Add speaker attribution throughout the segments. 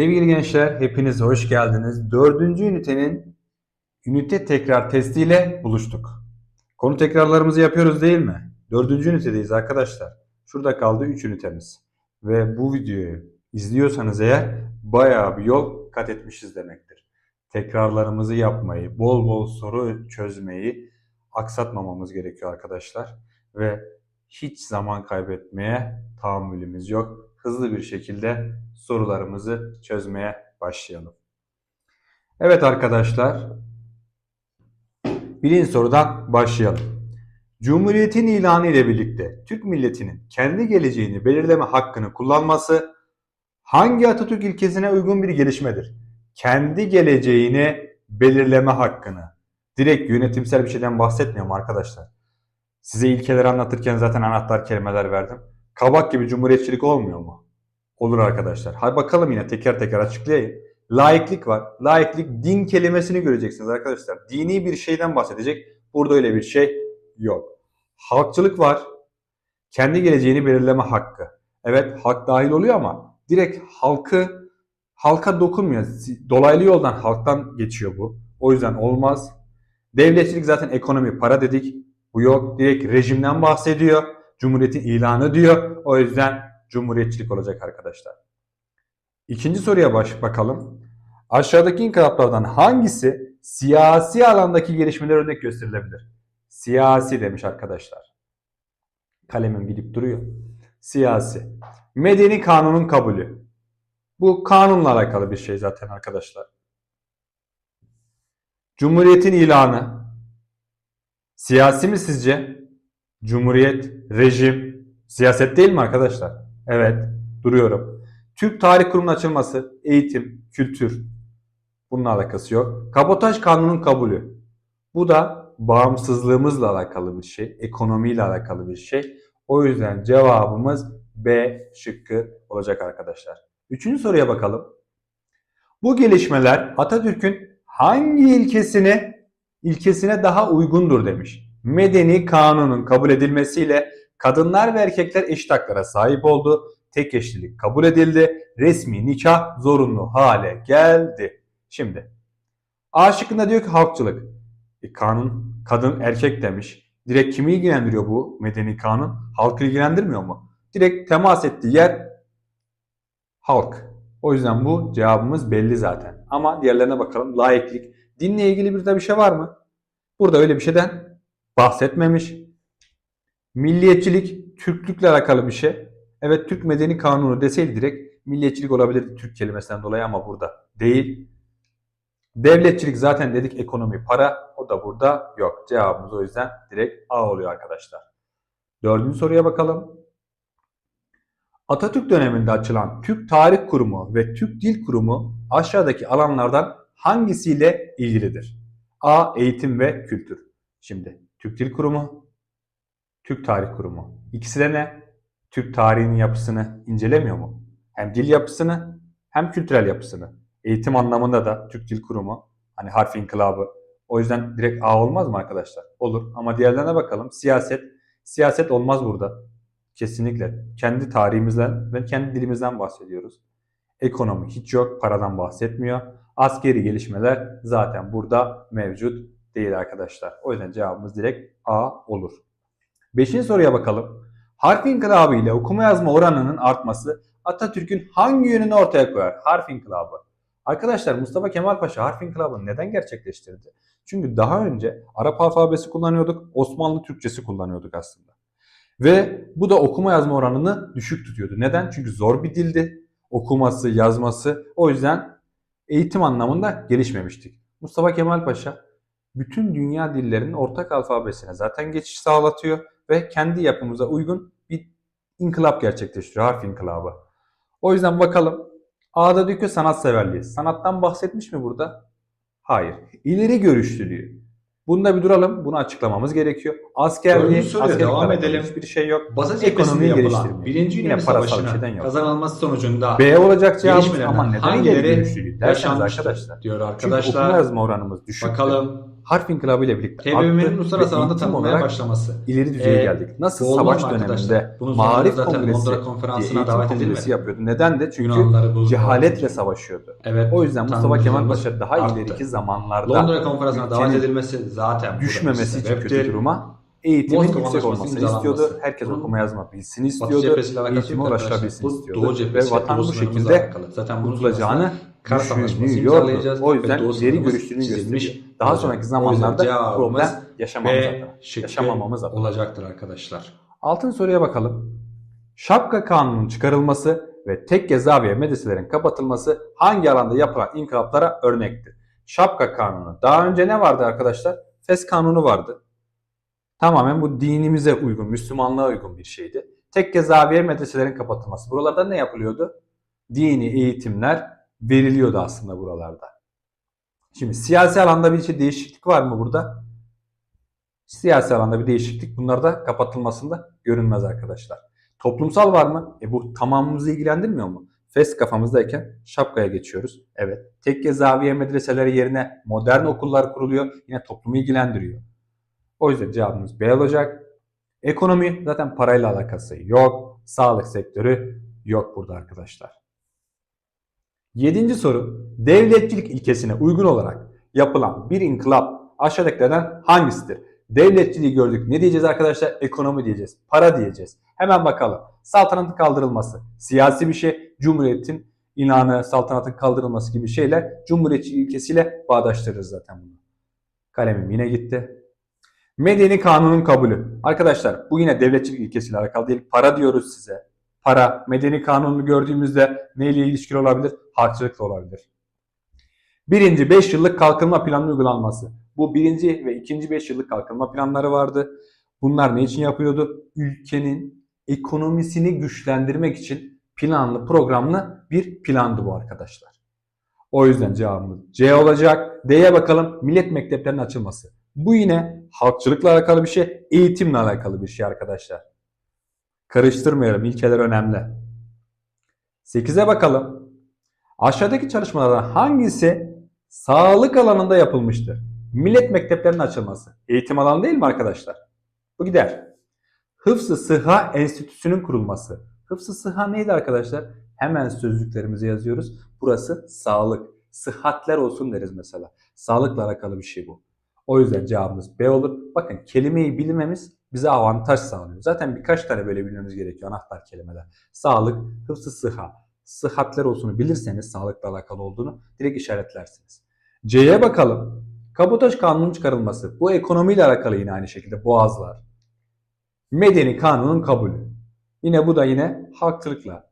Speaker 1: Sevgili gençler, hepiniz hoş geldiniz. Dördüncü ünitenin ünite tekrar testiyle buluştuk. Konu tekrarlarımızı yapıyoruz değil mi? Dördüncü ünitedeyiz arkadaşlar. Şurada kaldı 3 ünitemiz. Ve bu videoyu izliyorsanız eğer bayağı bir yol kat etmişiz demektir. Tekrarlarımızı yapmayı, bol bol soru çözmeyi aksatmamamız gerekiyor arkadaşlar. Ve hiç zaman kaybetmeye tahammülümüz yok. Hızlı bir şekilde sorularımızı çözmeye başlayalım. Evet arkadaşlar. Birinci sorudan başlayalım. Cumhuriyetin ilanı ile birlikte Türk milletinin kendi geleceğini belirleme hakkını kullanması hangi Atatürk ilkesine uygun bir gelişmedir? Kendi geleceğini belirleme hakkını. Direkt yönetimsel bir şeyden bahsetmiyorum arkadaşlar. Size ilkeleri anlatırken zaten anahtar kelimeler verdim. Kabak gibi cumhuriyetçilik olmuyor mu? Olur arkadaşlar. Hadi bakalım yine teker teker açıklayayım. Laiklik var. Laiklik din kelimesini göreceksiniz arkadaşlar. Dini bir şeyden bahsedecek. Burada öyle bir şey yok. Halkçılık var. Kendi geleceğini belirleme hakkı. Evet halk dahil oluyor ama direkt halkı halka dokunmuyor. Dolaylı yoldan halktan geçiyor bu. O yüzden olmaz. Devletçilik zaten ekonomi, para dedik. Bu yok. Direkt rejimden bahsediyor. Cumhuriyetin ilanı diyor. O yüzden cumhuriyetçilik olacak arkadaşlar. İkinci soruya baş bakalım. Aşağıdaki inkılaplardan hangisi siyasi alandaki gelişmeler örnek gösterilebilir? Siyasi demiş arkadaşlar. Kalemim gidip duruyor. Siyasi. Medeni kanunun kabulü. Bu kanunla alakalı bir şey zaten arkadaşlar. Cumhuriyetin ilanı. Siyasi mi sizce? Cumhuriyet, rejim, siyaset değil mi arkadaşlar? Evet, duruyorum. Türk Tarih Kurumu'nun açılması, eğitim, kültür. Bununla alakası yok. Kabotaj kanunun kabulü. Bu da bağımsızlığımızla alakalı bir şey, ekonomiyle alakalı bir şey. O yüzden cevabımız B şıkkı olacak arkadaşlar. Üçüncü soruya bakalım. Bu gelişmeler Atatürk'ün hangi ilkesine ilkesine daha uygundur demiş. Medeni kanunun kabul edilmesiyle kadınlar ve erkekler eşit haklara sahip oldu. Tek eşlilik kabul edildi. Resmi nikah zorunlu hale geldi. Şimdi A şıkkında diyor ki halkçılık. E, kanun kadın erkek demiş. Direkt kimi ilgilendiriyor bu medeni kanun? Halkı ilgilendirmiyor mu? Direkt temas ettiği yer halk. O yüzden bu cevabımız belli zaten. Ama diğerlerine bakalım. Laiklik. Dinle ilgili bir de bir şey var mı? Burada öyle bir şeyden bahsetmemiş. Milliyetçilik Türklükle alakalı bir şey. Evet Türk Medeni Kanunu deseydi direkt milliyetçilik olabilirdi Türk kelimesinden dolayı ama burada değil. Devletçilik zaten dedik ekonomi, para. O da burada yok. Cevabımız o yüzden direkt A oluyor arkadaşlar. Dördüncü soruya bakalım. Atatürk döneminde açılan Türk Tarih Kurumu ve Türk Dil Kurumu aşağıdaki alanlardan hangisiyle ilgilidir? A. Eğitim ve kültür. Şimdi Türk Dil Kurumu, Türk Tarih Kurumu. İkisi de ne? Türk tarihinin yapısını incelemiyor mu? Hem dil yapısını hem kültürel yapısını. Eğitim anlamında da Türk Dil Kurumu. Hani harf inkılabı. O yüzden direkt A olmaz mı arkadaşlar? Olur. Ama diğerlerine bakalım. Siyaset. Siyaset olmaz burada. Kesinlikle. Kendi tarihimizden ve kendi dilimizden bahsediyoruz. Ekonomi hiç yok. Paradan bahsetmiyor. Askeri gelişmeler zaten burada mevcut değil arkadaşlar. O yüzden cevabımız direkt A olur. Beşinci soruya bakalım. Harf inkılabı ile okuma yazma oranının artması Atatürk'ün hangi yönünü ortaya koyar? Harf inkılabı. Arkadaşlar Mustafa Kemal Paşa harf inkılabını neden gerçekleştirdi? Çünkü daha önce Arap alfabesi kullanıyorduk, Osmanlı Türkçesi kullanıyorduk aslında. Ve bu da okuma yazma oranını düşük tutuyordu. Neden? Çünkü zor bir dildi. Okuması, yazması. O yüzden eğitim anlamında gelişmemiştik. Mustafa Kemal Paşa bütün dünya dillerinin ortak alfabesine zaten geçiş sağlatıyor ve kendi yapımıza uygun bir inkılap gerçekleştiriyor. Harf inkılabı. O yüzden bakalım. A'da diyor ki sanatseverliği. Sanattan bahsetmiş mi burada? Hayır. İleri görüşlülüğü. Bunda bir duralım. Bunu açıklamamız gerekiyor. Askerliği, askerlikle
Speaker 2: devam edelim.
Speaker 1: Hiçbir şey yok.
Speaker 2: Cephesinde
Speaker 1: Ekonomiyi geliştirmiyor.
Speaker 2: birinci
Speaker 1: Yine parasal bir şeyden yok.
Speaker 2: kazanılması sonucunda
Speaker 1: B olacak cevabımız ama neden
Speaker 2: hangileri yaşanmıştır
Speaker 1: arkadaşlar.
Speaker 2: diyor
Speaker 1: Çünkü okuma
Speaker 2: arkadaşlar.
Speaker 1: yazma oranımız düşük.
Speaker 2: Bakalım
Speaker 1: harf inkılabı ile birlikte
Speaker 2: TBMM'nin uluslararası alanda tanınmaya başlaması.
Speaker 1: ileri düzeye
Speaker 2: Ee,
Speaker 1: geldik. Nasıl savaş döneminde?
Speaker 2: Bunun
Speaker 1: Marif Kongresi
Speaker 2: Londra konferansına davet
Speaker 1: kongresi yapıyordu. Neden de? Çünkü cehaletle savaşıyordu.
Speaker 2: Evet.
Speaker 1: O yüzden Mustafa Kemal Paşa daha
Speaker 2: arttı.
Speaker 1: ileriki zamanlarda
Speaker 2: Londra konferansına davet edilmesi zaten
Speaker 1: düşmemesi için kötü duruma eğitimin
Speaker 2: Moskova
Speaker 1: yüksek olmasını istiyordu. Herkes
Speaker 2: Bunun
Speaker 1: okuma yazma bilsin
Speaker 2: Batı
Speaker 1: istiyordu.
Speaker 2: cephesiyle yok arkadaşlar.
Speaker 1: ulaşabilsin
Speaker 2: Bu
Speaker 1: istiyordu.
Speaker 2: Doğu cephesi
Speaker 1: Ve vatan bu şekilde
Speaker 2: alakalı. Zaten
Speaker 1: kurtulacağını
Speaker 2: Kars
Speaker 1: düşünüyordu.
Speaker 2: imzalayacağız
Speaker 1: O yüzden ileri görüşlerini gösteriyor. Daha
Speaker 2: olacak.
Speaker 1: sonraki zamanlarda problem yaşamamız adına. Yaşamamamız adına.
Speaker 2: olacaktır arkadaşlar.
Speaker 1: Altın soruya bakalım. Şapka kanunun çıkarılması ve tekke zaviye medreselerin kapatılması hangi alanda yapılan inkılaplara örnektir? Şapka kanunu. Daha önce ne vardı arkadaşlar? Fes kanunu vardı. Tamamen bu dinimize uygun, Müslümanlığa uygun bir şeydi. Tekke zaviye medreselerin kapatılması. Buralarda ne yapılıyordu? Dini eğitimler veriliyordu aslında buralarda. Şimdi siyasi alanda bir şey değişiklik var mı burada? Siyasi alanda bir değişiklik bunlarda kapatılmasında görünmez arkadaşlar. Toplumsal var mı? E bu tamamımızı ilgilendirmiyor mu? Fes kafamızdayken şapkaya geçiyoruz. Evet. Tekke zaviye medreseleri yerine modern okullar kuruluyor. Yine toplumu ilgilendiriyor. O yüzden cevabımız B olacak. Ekonomi zaten parayla alakası yok. Sağlık sektörü yok burada arkadaşlar. Yedinci soru. Devletçilik ilkesine uygun olarak yapılan bir inkılap aşağıdakilerden hangisidir? Devletçiliği gördük. Ne diyeceğiz arkadaşlar? Ekonomi diyeceğiz. Para diyeceğiz. Hemen bakalım. Saltanatın kaldırılması. Siyasi bir şey. Cumhuriyetin ilanı, saltanatın kaldırılması gibi şeyler Cumhuriyetçi ilkesiyle bağdaştırırız zaten bunu. Kalemim yine gitti. Medeni kanunun kabulü. Arkadaşlar bu yine devletçilik ilkesiyle alakalı değil. Para diyoruz size. Para, medeni kanunu gördüğümüzde neyle ilişkili olabilir? Halkçılıkla olabilir. Birinci 5 yıllık kalkınma planının uygulanması. Bu birinci ve ikinci 5 yıllık kalkınma planları vardı. Bunlar ne için yapıyordu? Ülkenin ekonomisini güçlendirmek için planlı programlı bir plandı bu arkadaşlar. O yüzden cevabımız C olacak. D'ye bakalım. Millet mekteplerinin açılması. Bu yine halkçılıkla alakalı bir şey, eğitimle alakalı bir şey arkadaşlar. Karıştırmayalım. İlkeler önemli. 8'e bakalım. Aşağıdaki çalışmalardan hangisi sağlık alanında yapılmıştır? Millet mekteplerinin açılması. Eğitim alanı değil mi arkadaşlar? Bu gider. Hıfzı Sıha Enstitüsü'nün kurulması. Hıfzı Sıha neydi arkadaşlar? Hemen sözlüklerimizi yazıyoruz. Burası sağlık. Sıhhatler olsun deriz mesela. Sağlıkla alakalı bir şey bu. O yüzden cevabımız B olur. Bakın kelimeyi bilmemiz bize avantaj sağlıyor. Zaten birkaç tane böyle bilmemiz gerekiyor anahtar kelimeler. Sağlık, hıfzı sıha. Sıhhatler olsunu bilirseniz sağlıkla alakalı olduğunu direkt işaretlersiniz. C'ye bakalım. Kabotaj kanunun çıkarılması. Bu ekonomiyle alakalı yine aynı şekilde boğazlar. Medeni kanunun kabulü. Yine bu da yine halkçılıkla,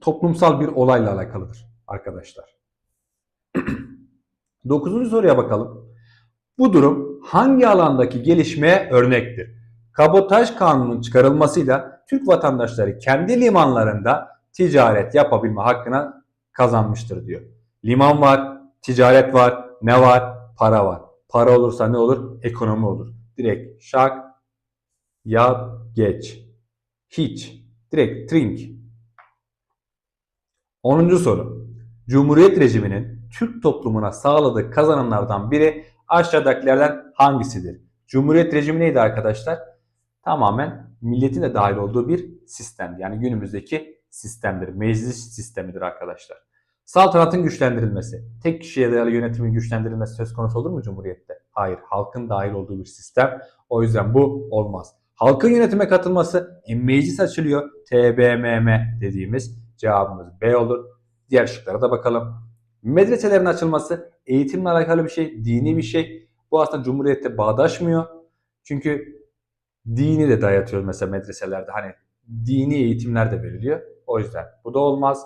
Speaker 1: toplumsal bir olayla alakalıdır arkadaşlar. Dokuzuncu soruya bakalım. Bu durum hangi alandaki gelişmeye örnektir? Kabotaj kanunun çıkarılmasıyla Türk vatandaşları kendi limanlarında ticaret yapabilme hakkına kazanmıştır diyor. Liman var, ticaret var, ne var? Para var. Para olursa ne olur? Ekonomi olur. Direkt şak, ya geç. Hiç. Direkt trink. 10. soru. Cumhuriyet rejiminin Türk toplumuna sağladığı kazanımlardan biri aşağıdakilerden hangisidir? Cumhuriyet rejimi neydi arkadaşlar? Tamamen milletin de dahil olduğu bir sistem. Yani günümüzdeki sistemdir. Meclis sistemidir arkadaşlar. Saltanatın güçlendirilmesi. Tek kişiye dayalı yönetimin güçlendirilmesi söz konusu olur mu Cumhuriyet'te? Hayır. Halkın dahil olduğu bir sistem. O yüzden bu olmaz. Halkın yönetime katılması, e, meclis açılıyor. TBMM dediğimiz cevabımız B olur. Diğer şıklara da bakalım. Medreselerin açılması eğitimle alakalı bir şey, dini bir şey. Bu aslında Cumhuriyet'te bağdaşmıyor. Çünkü dini de dayatıyor mesela medreselerde. Hani dini eğitimler de veriliyor. O yüzden bu da olmaz.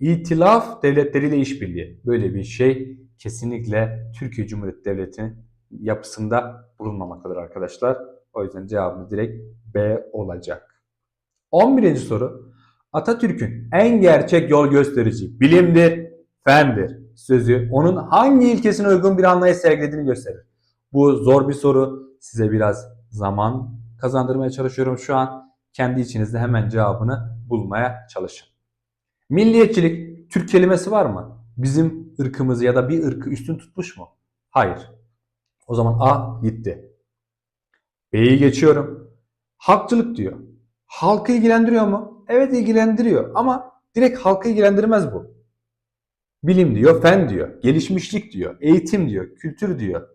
Speaker 1: İtilaf devletleriyle işbirliği. Böyle bir şey kesinlikle Türkiye Cumhuriyeti Devleti'nin yapısında bulunmamaktadır arkadaşlar. O yüzden cevabımız direkt B olacak. 11. soru. Atatürk'ün en gerçek yol gösterici bilimdir, fendir sözü onun hangi ilkesine uygun bir anlayış sergilediğini gösterir. Bu zor bir soru. Size biraz zaman kazandırmaya çalışıyorum şu an. Kendi içinizde hemen cevabını bulmaya çalışın. Milliyetçilik Türk kelimesi var mı? Bizim ırkımızı ya da bir ırkı üstün tutmuş mu? Hayır. O zaman A gitti. B'yi geçiyorum. Halkçılık diyor. Halkı ilgilendiriyor mu? Evet ilgilendiriyor ama direkt halkı ilgilendirmez bu. Bilim diyor, fen diyor, gelişmişlik diyor, eğitim diyor, kültür diyor.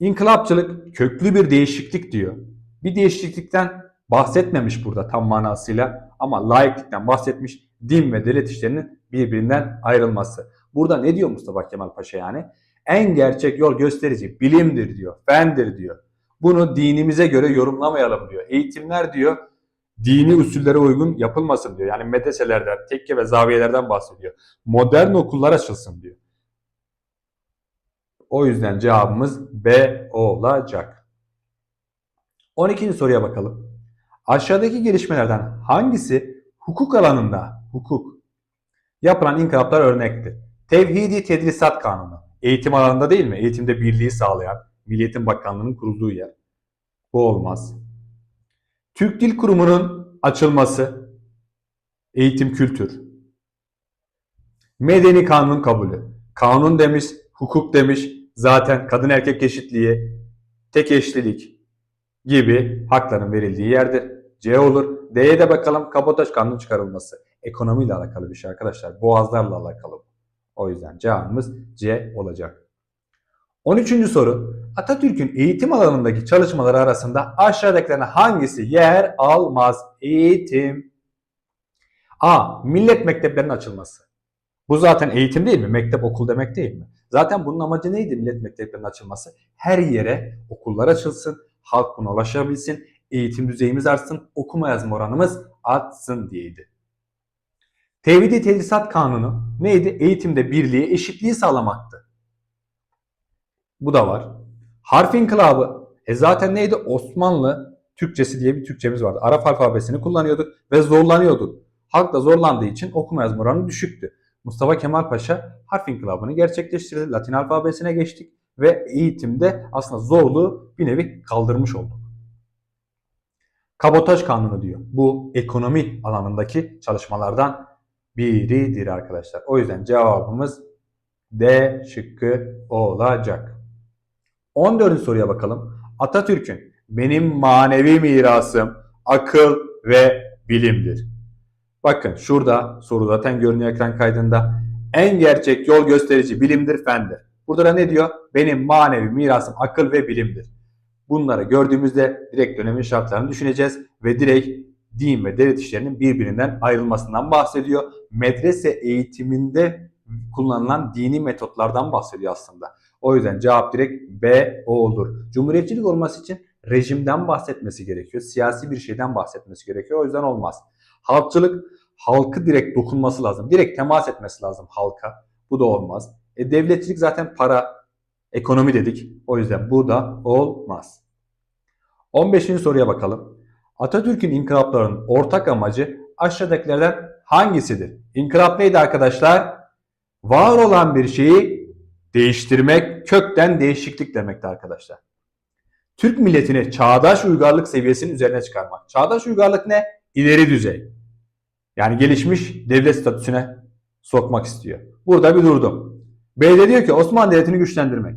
Speaker 1: İnkılapçılık köklü bir değişiklik diyor. Bir değişiklikten bahsetmemiş burada tam manasıyla ama laiklikten bahsetmiş din ve devlet işlerinin birbirinden ayrılması. Burada ne diyor Mustafa Kemal Paşa yani? En gerçek yol gösterici bilimdir diyor, fendir diyor. Bunu dinimize göre yorumlamayalım diyor. Eğitimler diyor dini usullere uygun yapılmasın diyor. Yani medreselerden, tekke ve zaviyelerden bahsediyor. Modern okullar açılsın diyor. O yüzden cevabımız B olacak. 12. soruya bakalım. Aşağıdaki gelişmelerden hangisi hukuk alanında hukuk yapılan inkılaplar örnektir? Tevhidi Tedrisat Kanunu. Eğitim alanında değil mi? Eğitimde birliği sağlayan Milli Eğitim Bakanlığı'nın kurulduğu yer. Bu olmaz. Türk Dil Kurumu'nun açılması, eğitim kültür. Medeni kanun kabulü. Kanun demiş, hukuk demiş, zaten kadın erkek eşitliği, tek eşlilik gibi hakların verildiği yerdir. C olur. D'ye de bakalım kabotaj kanunun çıkarılması. Ekonomiyle alakalı bir şey arkadaşlar. Boğazlarla alakalı. O yüzden cevabımız C olacak. 13. soru. Atatürk'ün eğitim alanındaki çalışmaları arasında aşağıdakilerden hangisi yer almaz? Eğitim. A. Millet mekteplerinin açılması. Bu zaten eğitim değil mi? Mektep okul demek değil mi? Zaten bunun amacı neydi millet mekteplerinin açılması? Her yere okullar açılsın, halk buna ulaşabilsin, eğitim düzeyimiz artsın, okuma yazma oranımız artsın diyeydi. Tevhidi Tedrisat Kanunu neydi? Eğitimde birliği, eşitliği sağlamaktı. Bu da var. Harf inkılabı. E zaten neydi? Osmanlı Türkçesi diye bir Türkçemiz vardı. Arap alfabesini kullanıyorduk ve zorlanıyorduk. Halk da zorlandığı için okuma yazma oranı düşüktü. Mustafa Kemal Paşa harf inkılabını gerçekleştirdi. Latin alfabesine geçtik ve eğitimde aslında zorluğu bir nevi kaldırmış olduk. Kabotaj kanunu diyor. Bu ekonomi alanındaki çalışmalardan biridir arkadaşlar. O yüzden cevabımız D şıkkı olacak. 14. soruya bakalım. Atatürk'ün benim manevi mirasım akıl ve bilimdir. Bakın şurada soru zaten görünüyor ekran kaydında. En gerçek yol gösterici bilimdir, fendir. Burada da ne diyor? Benim manevi mirasım akıl ve bilimdir. Bunları gördüğümüzde direkt dönemin şartlarını düşüneceğiz ve direkt din ve devlet işlerinin birbirinden ayrılmasından bahsediyor. Medrese eğitiminde kullanılan dini metotlardan bahsediyor aslında. O yüzden cevap direkt B o olur. Cumhuriyetçilik olması için rejimden bahsetmesi gerekiyor. Siyasi bir şeyden bahsetmesi gerekiyor. O yüzden olmaz. Halkçılık halkı direkt dokunması lazım. Direkt temas etmesi lazım halka. Bu da olmaz. E, devletçilik zaten para, ekonomi dedik. O yüzden bu da olmaz. 15. soruya bakalım. Atatürk'ün inkılaplarının ortak amacı aşağıdakilerden hangisidir? İnkılap neydi arkadaşlar? Var olan bir şeyi değiştirmek, kökten değişiklik demekti arkadaşlar. Türk milletini çağdaş uygarlık seviyesinin üzerine çıkarmak. Çağdaş uygarlık ne? İleri düzey. Yani gelişmiş devlet statüsüne sokmak istiyor. Burada bir durdum. B de diyor ki Osmanlı Devleti'ni güçlendirmek.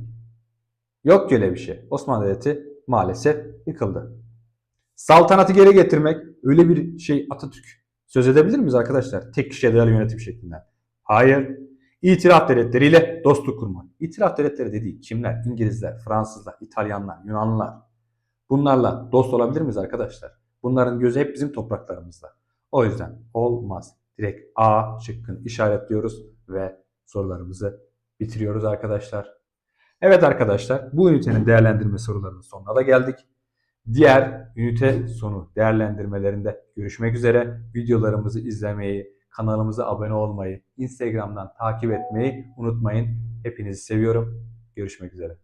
Speaker 1: Yok öyle bir şey. Osmanlı Devleti maalesef yıkıldı. Saltanatı geri getirmek öyle bir şey Atatürk söz edebilir miyiz arkadaşlar? Tek kişiye dayalı yönetim şeklinden. Hayır. İtiraf devletleriyle dostluk kurmak. İtiraf devletleri dediği kimler? İngilizler, Fransızlar, İtalyanlar, Yunanlılar. Bunlarla dost olabilir miyiz arkadaşlar? Bunların gözü hep bizim topraklarımızda. O yüzden olmaz. Direkt A şıkkını işaretliyoruz ve sorularımızı bitiriyoruz arkadaşlar. Evet arkadaşlar bu ünitenin değerlendirme sorularının sonuna da geldik. Diğer ünite sonu değerlendirmelerinde görüşmek üzere. Videolarımızı izlemeyi, kanalımıza abone olmayı, Instagram'dan takip etmeyi unutmayın. Hepinizi seviyorum. Görüşmek üzere.